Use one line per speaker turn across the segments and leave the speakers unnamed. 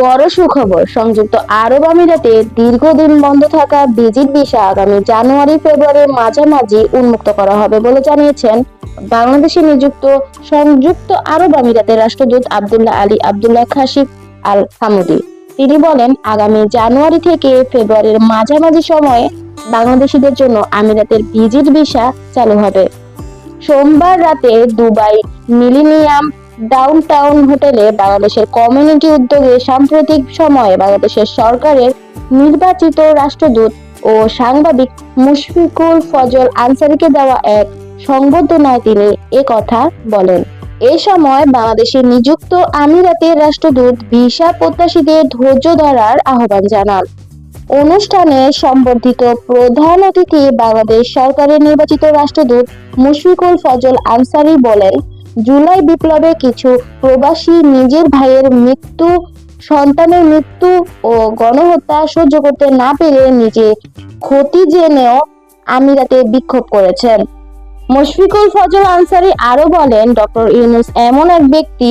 বড় সুখবর। সংযুক্ত আরব আমিরাতে দীর্ঘদিন বন্ধ থাকা ভিজিট ভিসা আগামী জানুয়ারি, ফেব্রুয়ারির মাঝামাঝি উন্মুক্ত করা হবে বলে জানিয়েছেন বাংলাদেশে নিযুক্ত সংযুক্ত আরব আমিরাতের রাষ্ট্রদূত Abdullah Ali Abdullah Khasif Al Hamoudi তিনি বলেন, আগামী জানুয়ারি থেকে ফেব্রুয়ারির মাঝামাঝি সময়ে বাংলাদেশিদের জন্য আমিরাতের ভিজিট ভিসা চালু হবে। সোমবার রাতে দুবাই মিলিনিয়াম ডাউনটাউন হোটেলে বাংলাদেশের কমিউনিটি উদ্যোগে সাম্প্রতিক সময়ে বাংলাদেশের সরকারের নির্বাচিত রাষ্ট্রদূত ও সাংবাদিক মুশফিকুল ফজল আনসারিকে দেওয়া এক সংবর্ধনায় তিনি এ কথা বলেন। এ সময় বাংলাদেশে নিযুক্ত আমিরাতের রাষ্ট্রদূত ভিসা প্রত্যাশীদের ধৈর্য ধরার আহ্বান জানান। অনুষ্ঠানে সম্বর্ধিত প্রধান অতিথি বাংলাদেশ সরকারের নির্বাচিত রাষ্ট্রদূত মুশফিকুল ফজল আনসারি বলেন জুলাই বিপ্লবে কিছু প্রবাসী নিজের ভাইয়ের মৃত্যু, সন্তানের মৃত্যু ও গণহত্যা সহ্য করতে না পেরে নিজে ক্ষতি জেনেও আমিরাতে বিক্ষোভ করেছেন। মুশফিকুল ফজল আনসারি আরও বলেন, ডক্টর ইউনুস এমন এক ব্যক্তি,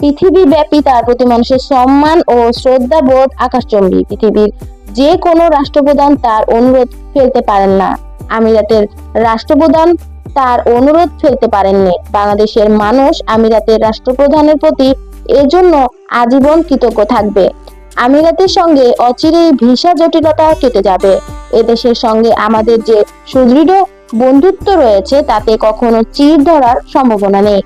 পৃথিবীব্যাপী তার প্রতি মানুষের সম্মান ও শ্রদ্ধাবোধ আকাশচম্বী। পৃথিবীর যে কোনো রাষ্ট্রপ্রধান তার অনুরোধ ফেলতে পারেন না। আমিরাতের রাষ্ট্রপ্রধান তার অনুরোধ ফেলতে পারেননি। বাংলাদেশের মানুষ আমিরাতের রাষ্ট্রপ্রধানের প্রতি এজন্য আজীবন কৃতজ্ঞ থাকবে। আমিরাতের সঙ্গে অচিরেই ভিসা জটিলতা কেটে যাবে। এদেশের সঙ্গে আমাদের যে সুদৃঢ় বন্ধুত্ব রয়েছে, তাতে কখনো চির ধরার সম্ভাবনা নেই।